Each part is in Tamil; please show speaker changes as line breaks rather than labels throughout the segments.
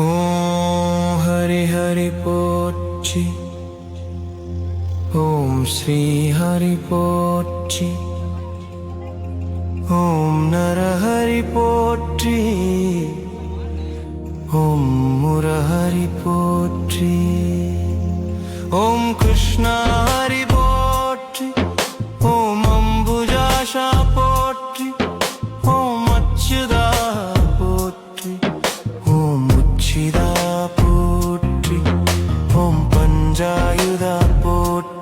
ஓம் ஹரி ஹரி போற்றி ஓம் ஸ்ரீ ஹரி போற்றி ஓம் நரஹரி போற்றி ஓம் முரஹரி போற்றி ஓம் கிருஷ்ணா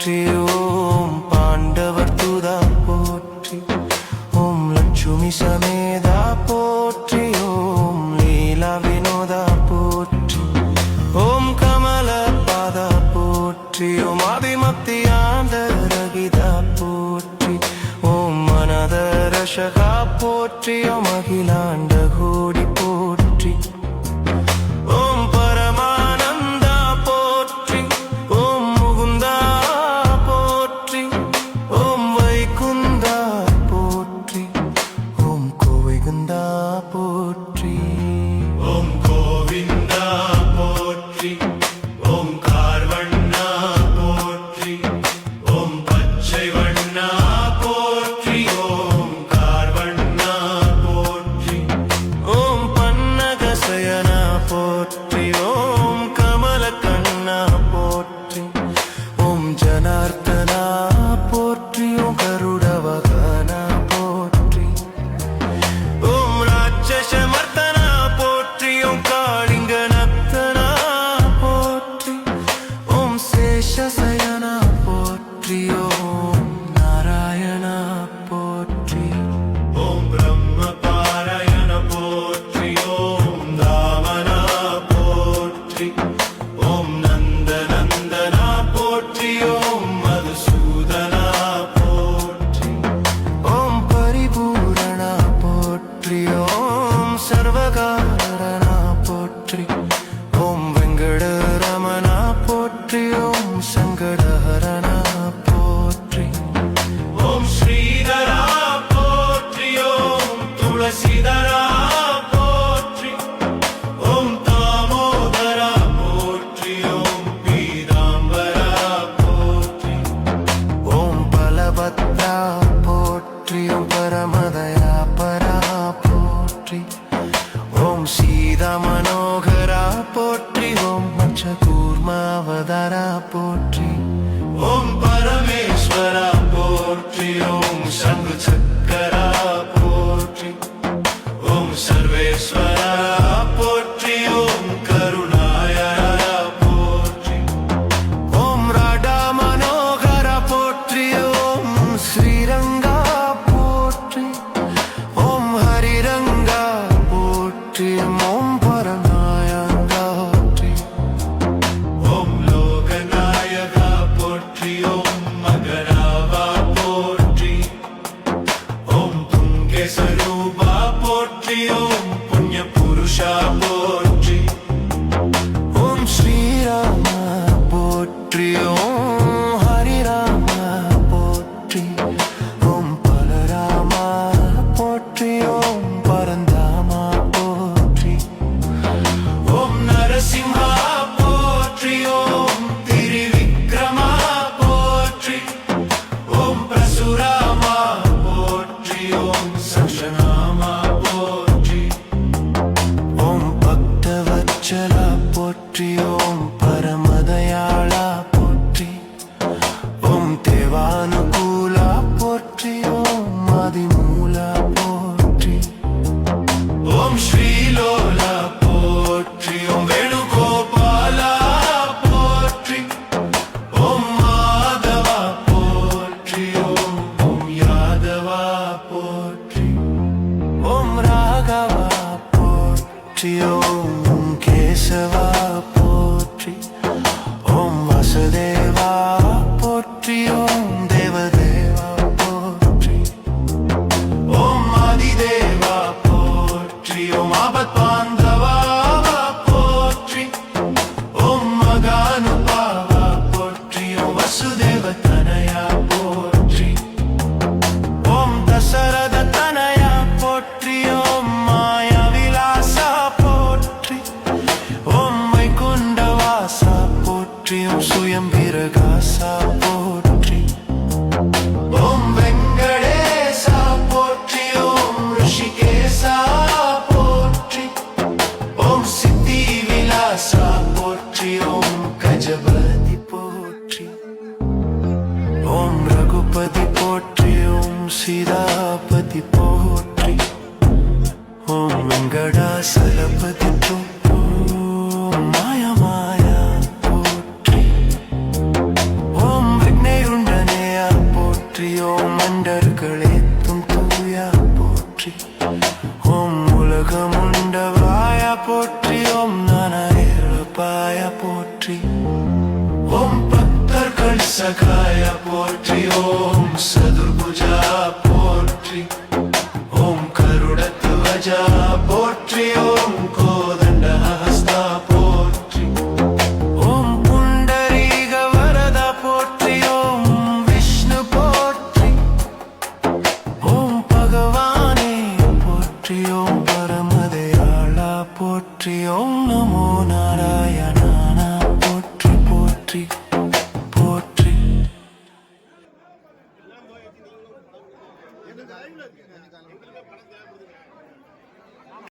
போற்றி ஓம் பாண்டவர் தூதா போற்றி ஓம் லட்சுமி சமேதா போற்றி ஓம் லீலா வினோதா போற்றி ஓம் கமல பாதா போற்றி ஓம் ஆதிமத்தி ஆண்டரகிதா போற்றி ஓம் மனதரசகா போற்றி ஓம் அகிலாண்ட ஓம் மச்சகூர்மாவதாரா போற்றி.
ஓம் பரமேஸ்வரா போற்றி. ஓம் சங்கு சக்கரா போற்றி. ஓம் சர்வேஸ்வரா போற்றி. ஓம் கருணாயரா போற்றி.
ஓம் ராடா மனோகர போற்றி. ஓம் ஸ்ரீரங்கா போற்றி. ஓம் ஹரிரங்கா போற்றி. பக்தவச்சலா போற்றி ஓம் பரமதயாளா போற்றி. ஓம் தேவானுகூலா போற்றி. ஓம் மதிமூலா போற்றி.
ஓம் ஸ்ரீலோலா போற்றி. ஓம் வேணுகோபாலா போற்றி. ஓம் மாதவா போற்றி. ஓம் ஓம் யாதவா போற்றி.
ஓம் ராகவா போற்றி. ஓம் கேசவா ஓம் வசுதேவா தேவதேவா போற்றி.
ஓம் ஆதிதேவா போற்றி. ஓம் ஆபத் பாந்தவா போற்றி. ஓம் மகானுபாவா போற்றி. ஓம் வசுதேவ சுயம் பிரகாசா போற்றி.
ஓம் வெங்கடேசா போற்றி. ஓம் ரிஷிகேசா போற்றி. ஓம் சித்தி விலாசா போற்றி. ஓம் கஜபதி போற்றி. ஓம் போற்றி. ஓம் உலகமுண்டவாய போற்றி ஓம் நானாயிரப்பாய போற்றி.
ஓம் பக்தர்கள் சகாய போற்றி ஓம் சதுர்புஜா போற்றி. ஓம் கருடத்வஜா போற்றி ஓம்
கோ